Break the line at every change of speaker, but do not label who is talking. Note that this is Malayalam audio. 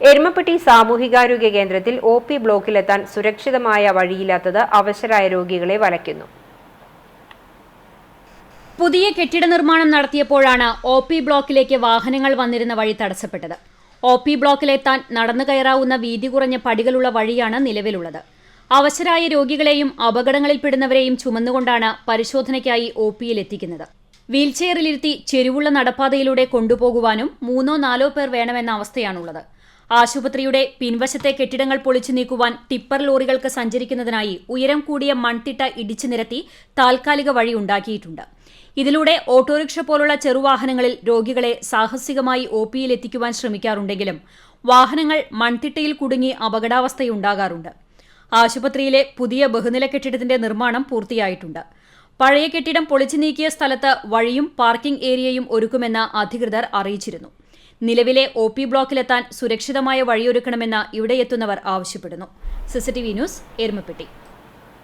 എരുമപ്പെട്ടി സാമൂഹികാരോഗ്യ കേന്ദ്രത്തിൽ ഒ പി ബ്ലോക്കിലെത്താൻ സുരക്ഷിതമായ വഴിയില്ലാത്തത് അവശരായ രോഗികളെ വലയ്ക്കുന്നു.
പുതിയ കെട്ടിട നിർമ്മാണം നടത്തിയപ്പോഴാണ് ഒ പി ബ്ലോക്കിലേക്ക് വാഹനങ്ങൾ വന്നിരുന്ന വഴി തടസ്സപ്പെട്ടത്. ഒ പി ബ്ലോക്കിലെത്താൻ നടന്നു കയറാവുന്ന വീതി കുറഞ്ഞ പടികളുള്ള വഴിയാണ് നിലവിലുള്ളത്. അവശരായ രോഗികളെയും അപകടങ്ങളിൽപ്പെടുന്നവരെയും ചുമന്നുകൊണ്ടാണ് പരിശോധനയ്ക്കായി ഒ പിയിൽ എത്തിക്കുന്നത്. വീൽചെയറിലിരുത്തി ചെരുവുള്ള നടപ്പാതയിലൂടെ കൊണ്ടുപോകുവാനും മൂന്നോ നാലോ പേർ വേണമെന്ന അവസ്ഥയാണുള്ളത്. ആശുപത്രിയുടെ പിൻവശത്തെ കെട്ടിടങ്ങൾ പൊളിച്ചു നീക്കുവാൻ ടിപ്പർ ലോറികൾക്ക് സഞ്ചരിക്കുന്നതിനായി ഉയരം കൂടിയ മൺതിട്ട ഇടിച്ചു നിരത്തി താൽക്കാലിക വഴി ഉണ്ടാക്കിയിട്ടുണ്ട്. ഇതിലൂടെ ഓട്ടോറിക്ഷ പോലുള്ള ചെറുവാഹനങ്ങളിൽ രോഗികളെ സാഹസികമായി ഒ പിയിൽ എത്തിക്കുവാൻ ശ്രമിക്കാറുണ്ടെങ്കിലും വാഹനങ്ങൾ മൺതിട്ടയിൽ കുടുങ്ങി അപകടാവസ്ഥയുണ്ടാകാറുണ്ട്. ആശുപത്രിയിലെ പുതിയ ബഹുനില കെട്ടിടത്തിന്റെ നിർമ്മാണം പൂർത്തിയായിട്ടുണ്ട്. പഴയ കെട്ടിടം പൊളിച്ചു നീക്കിയ സ്ഥലത്ത് വഴിയും പാർക്കിംഗ് ഏരിയയും ഒരുക്കുമെന്ന് അധികൃതർ അറിയിച്ചിരുന്നു. നിലവിലെ ഒ പി ബ്ലോക്കിലെത്താൻ സുരക്ഷിതമായ വഴിയൊരുക്കണമെന്ന് ഇവിടെയെത്തുന്നവർ ആവശ്യപ്പെടുന്നു. CCTV news Erumapetty.